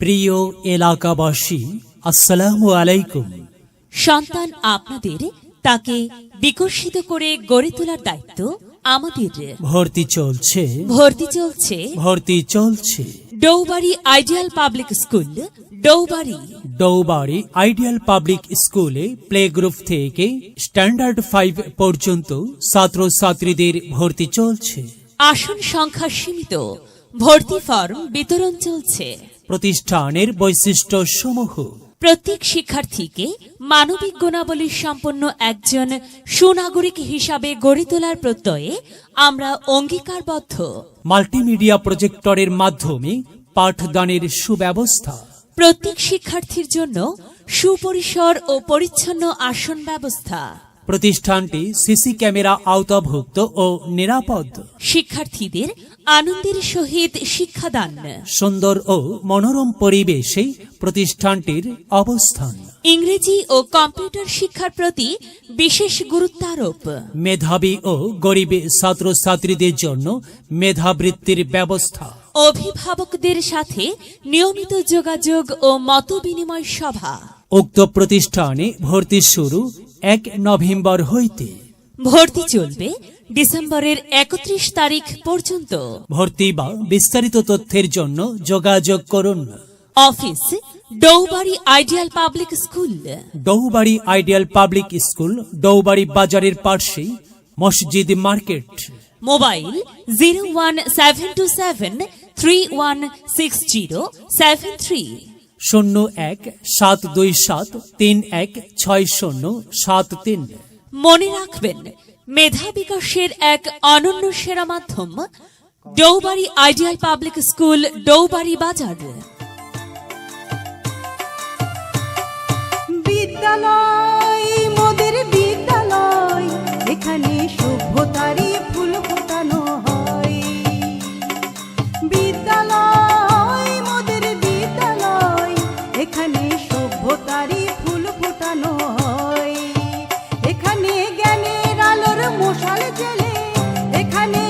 প্রিয় এলাকাবাসী আসসালামু আলাইকুম। সন্তান আপনাদের তাকে বিকশিত করে গড়ে তোলার দায়িত্ব আমাদের। ভর্তি চলছে। ভর্তি চলছে। ভর্তি চলছে। Doubari ideal public school Doubari. Doubari ideal public স্কুলে প্লে গ্রুপ থেকে স্ট্যান্ডার্ড ফাইভ পর্যন্ত ছাত্রছাত্রীদের ভর্তি চলছে। আসন সংখ্যা সীমিত। ভর্তি ফর্ম বিতরণ চলছে। প্রতিষ্ঠানের বৈশিষ্ট্য সমূহ। প্রত্যেক শিক্ষার্থীকে মানবিক গুণাবলী সম্পন্ন একজন সুনাগরিক হিসাবে গড়ে তোলার প্রত্যয়ে আমরা অঙ্গীকারবদ্ধ। মাল্টিমিডিয়া প্রজেক্টরের মাধ্যমে পাঠদানের সুব্যবস্থা। প্রত্যেক শিক্ষার্থীর জন্য সুপরিসর ও পরিচ্ছন্ন আসন ব্যবস্থা। প্রতিষ্ঠানটি সিসি ক্যামেরা আওতাভুক্ত ও নিরাপদ। শিক্ষার্থীদের আনন্দের সহিত শিক্ষাদান। সুন্দর ও মনোরম পরিবেশে প্রতিষ্ঠানটির অবস্থান। ইংরেজি ও কম্পিউটার শিক্ষার প্রতি বিশেষ গুরুত্বারোপ। মেধাবী ও গরিব ছাত্রছাত্রীদের জন্য মেধাবৃত্তির ব্যবস্থা। অভিভাবকদের সাথে নিয়মিত যোগাযোগ ও মতবিনিময় সভা। উক্ত প্রতিষ্ঠানে ভর্তি শুরু এক নভেম্বর হইতে। ভর্তি চলবে ডিসেম্বরের একত্রিশ তারিখ পর্যন্ত। ভর্তি বা বিস্তারিত তথ্যের জন্য যোগাযোগ করুন। Office Doubari ideal public school. Doubari ideal public school Doubari বাজারের পার্শ্বে মসজিদ market. Mobile zero one seven two seven three one six zero seven three. শূন্য এক সাত দুই সাত তিন এক ছয় শূন্য সাত তিন। মনে রাখবেন, মেধা বিকাশের এক অনন্য সেরা মাধ্যম, Doubari ideal public school, Doubari বাজার। বিদ্যালয়, মোদের বিদ্যালয়, এখানে সভ্যতারই ফুল ফোটানো হয়। বিদ্যালয় বিদ্যালয়, এখানে সভ্যতারই ফুল ফোটানো caminho.